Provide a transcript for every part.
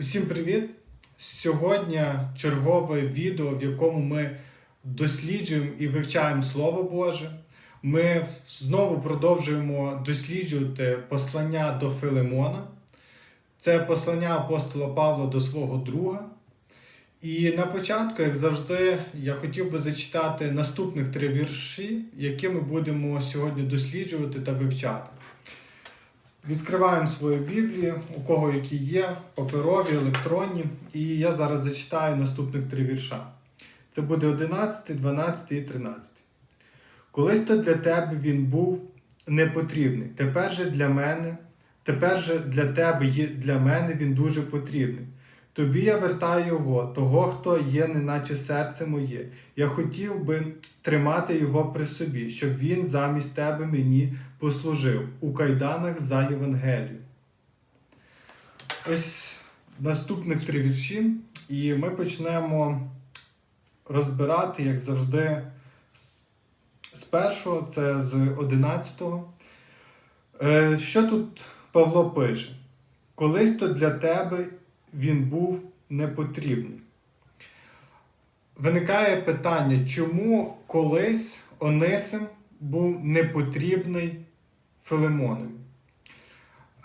Усім привіт! Сьогодні чергове відео, в якому ми досліджуємо і вивчаємо Слово Боже. Ми знову продовжуємо досліджувати послання до Филимона. Це послання апостола Павла до свого друга. І на початку, як завжди, я хотів би зачитати наступних три вірші, які ми будемо сьогодні досліджувати та вивчати. Відкриваємо свою Біблію, у кого які є, паперові, електронні. І я зараз зачитаю наступних три вірша. Це буде 11, 12 і 13. Колись то для тебе він був непотрібний. Тепер же для мене, тепер же для тебе для мене він дуже потрібний. Тобі я вертаю його, того, хто є, неначе серце моє. Я хотів би тримати його при собі, щоб він замість тебе мені послужив у кайданах за Євангелію. Ось наступних три вірші, і ми почнемо розбирати, як завжди, з- першого, це з одинадцятого. Е, Що тут Павло пише? Колись то для тебе він був непотрібний. Виникає питання, чому колись Онисим був непотрібний Филимонові?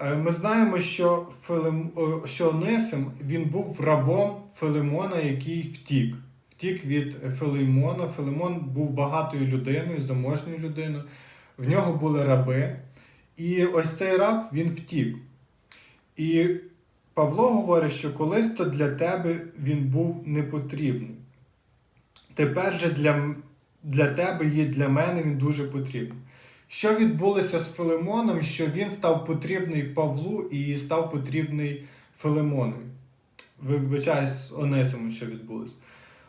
Е, Ми знаємо, що, Филим... що Онисим він був рабом Филимона, який втік. Втік від Филимона. Филимон був багатою людиною, заможньою людиною. В нього були раби. І ось цей раб він втік. І Павло говорить, що колись то для тебе він був непотрібний. Тепер же для, для тебе і для мене він дуже потрібний. Що відбулося з Филимоном, що він став потрібний Павлу і став потрібний Филимонові? Вибачаюсь, Онисиму, що відбулося.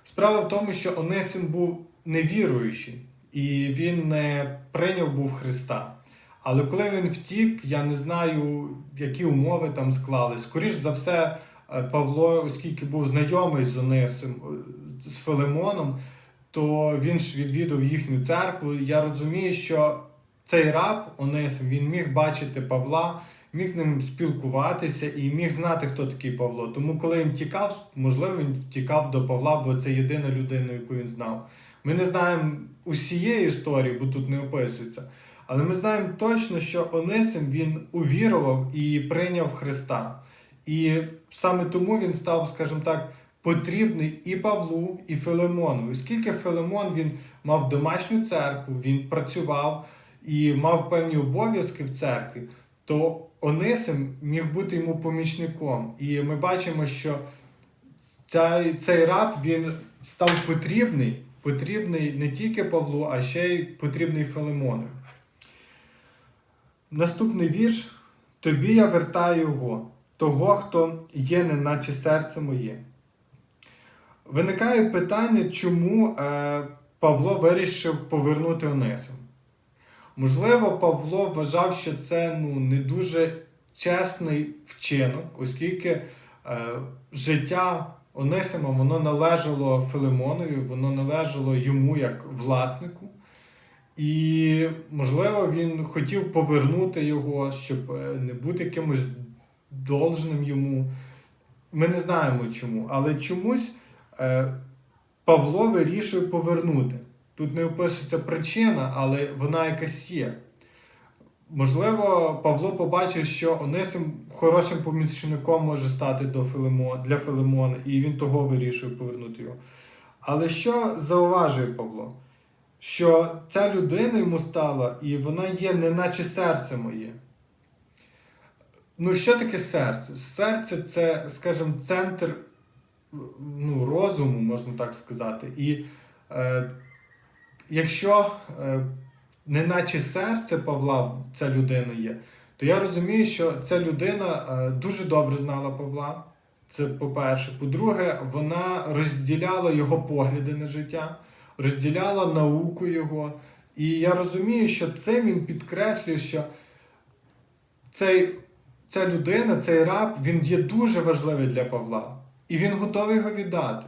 Справа в тому, що Онисим був невіруючий, і він не прийняв був Христа. Але коли він втік, я не знаю, які умови там склали. Скоріш за все, е, Павло, оскільки був знайомий з Онисим, е, з Филимоном, то він ж відвідав їхню церкву. Я розумію, що цей раб Онисим він міг бачити Павла, міг з ним спілкуватися і міг знати, хто такий Павло. Тому, коли він тікав, можливо, він втікав до Павла, бо це єдина людина, яку він знав. Ми не знаємо усієї історії, бо тут не описується. Але ми знаємо точно, що Онисим він увірував і прийняв Христа. І саме тому він став, скажімо так, потрібний і Павлу, і Филимону. Оскільки Филимон він мав домашню церкву, він працював і мав певні обов'язки в церкві, то Онисим міг бути йому помічником. І ми бачимо, що цей, цей раб він став потрібний, потрібний не тільки Павлу, а ще й потрібний Филимону. Наступний вірш. Тобі я вертаю його, того, хто є, неначе серце моє. Виникає питання, чому е, Павло вирішив повернути Онисим. Можливо, Павло вважав, що це ну, не дуже чесний вчинок, оскільки е, життя Онисима воно належало Филимонові, воно належало йому як власнику. І, можливо, він хотів повернути його, щоб е, не бути якимось должним йому. Ми не знаємо чому, але чомусь е, Павло вирішує повернути. Тут не описується причина, але вона якась є. Можливо, Павло побачив, що Онисим хорошим помічником може стати до Филимо, для Филимона, і він того вирішує повернути його. Але що зауважує Павло? Що ця людина йому стала, і вона є неначе серце моє. Ну, що таке серце? Серце це, скажімо, центр ну, розуму, можна так сказати. І е, якщо е, неначе серце Павла ця людина є, то я розумію, що ця людина е, дуже добре знала Павла. Це по-перше. По-друге, вона розділяла його погляди на життя, розділяла науку його. І я розумію, що цим він підкреслює, що цей, ця людина, цей раб, він є дуже важливий для Павла. І він готовий його віддати.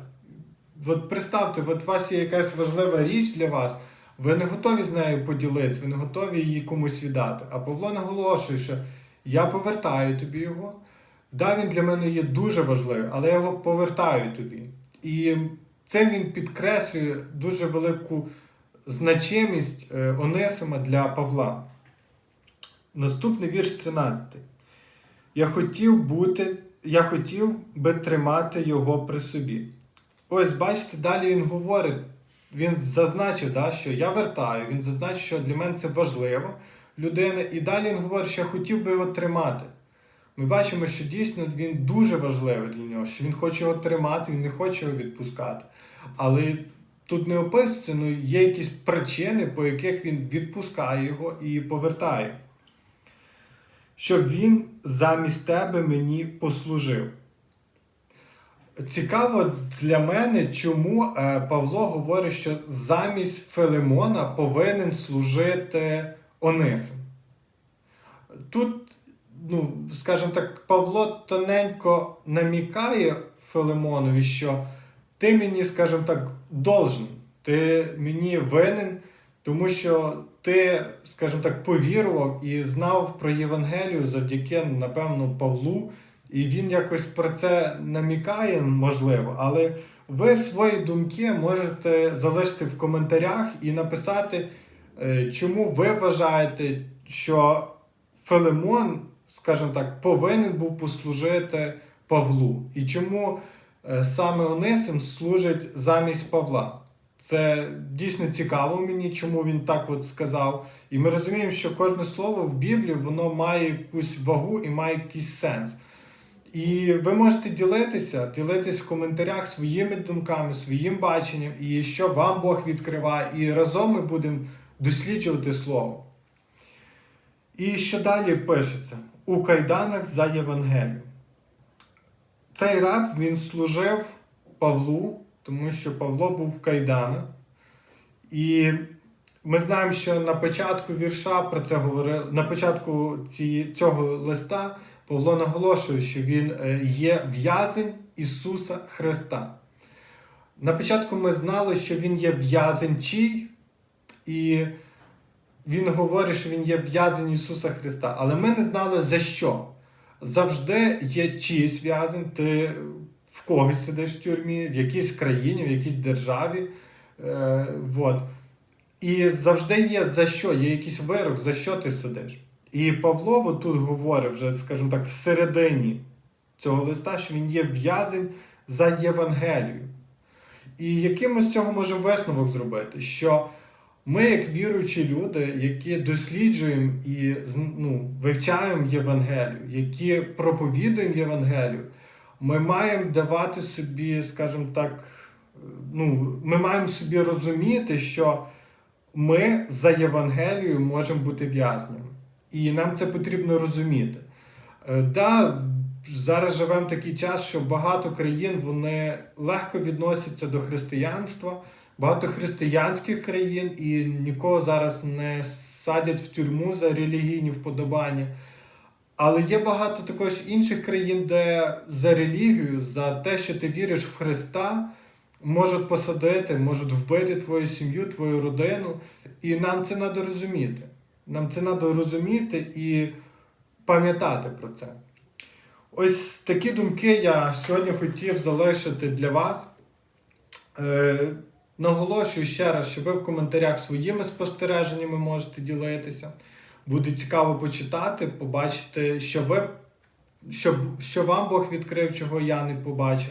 От представте, от у вас є якась важлива річ для вас, ви не готові з нею поділитися, ви не готові її комусь віддати. А Павло наголошує, що я повертаю тобі його, Да, він для мене є дуже важливий, але я його повертаю тобі. І цим він підкреслює дуже велику значимість е, Онесима для Павла. Наступний вірш 13. Я хотів бути, я хотів би тримати його при собі. Ось, бачите, далі він говорить, він зазначив, да, що я вертаю, він зазначив, що для мене це важливо, людина, і далі він говорить, що я хотів би його тримати. Ми бачимо, що дійсно він дуже важливий для нього, що він хоче його тримати, він не хоче його відпускати. Але тут не описується, ну є якісь причини, по яких він відпускає його і повертає. Щоб він замість тебе мені послужив. Цікаво для мене, чому е, Павло говорить, що замість Филимона повинен служити Онисим. Тут, ну, скажімо так, Павло тоненько намікає Филимонові, що ти мені, скажімо так, должен, ти мені винен, тому що ти, скажімо так, повірував і знав про Євангелію завдяки, напевно, Павлу. І він якось про це намікає, можливо, але ви свої думки можете залишити в коментарях і написати, е, чому ви вважаєте, що Филимон, скажімо так, повинен був послужити Павлу. І чому е, саме Онисим служить замість Павла. Це дійсно цікаво мені, чому він так от сказав. І ми розуміємо, що кожне слово в Біблії воно має якусь вагу і має якийсь сенс. І ви можете ділитися, ділитись в коментарях своїми думками, своїм баченням, і що вам Бог відкриває, і разом ми будемо досліджувати Слово. І що далі пишеться? У кайданах за Євангелію. Цей раб він служив Павлу, тому що Павло був в кайданах. І ми знаємо, що на початку вірша про це говорили, на початку цього листа Павло наголошує, що він е, є в'язень Ісуса Христа. На початку ми знали, що Він є в'язень чий, і Він говорить, що Він є в'язень Ісуса Христа. Але ми не знали за що. Завжди є чийсь в'язень, ти в когось сидиш в тюрмі, в якійсь країні, в якійсь державі. Е, вот. І завжди є за що, є якийсь вирок, за що ти сидиш. І Павло тут говорить вже, скажімо так, всередині цього листа, що він є в'язень за Євангелію. І яким ми з цього можемо висновок зробити? Що ми, як віруючі люди, які досліджуємо і ну, вивчаємо Євангелію, які проповідуємо Євангелію, ми маємо давати собі, скажімо так, ну, ми маємо собі розуміти, що ми за Євангелією можемо бути в'язнями. І нам це потрібно розуміти. Е, да, зараз живемо такий час, що багато країн вони легко відносяться до християнства, багато християнських країн і нікого зараз не садять в тюрму за релігійні вподобання. Але є багато також інших країн, де за релігію, за те, що ти віриш в Христа, можуть посадити, можуть вбити твою сім'ю, твою родину. І нам це треба розуміти. Нам це треба розуміти і пам'ятати про це. Ось такі думки я сьогодні хотів залишити для вас. Наголошую ще раз, що ви в коментарях своїми спостереженнями можете ділитися. Буде цікаво почитати, побачити, що ви, що, що вам Бог відкрив, чого я не побачив.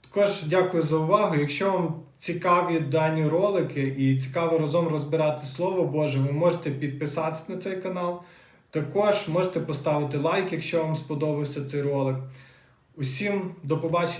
Також дякую за увагу. Якщо вам цікаві дані ролики і цікаво разом розбирати Слово Боже, ви можете підписатися на цей канал. Також можете поставити лайк, якщо вам сподобався цей ролик. Усім до побачення!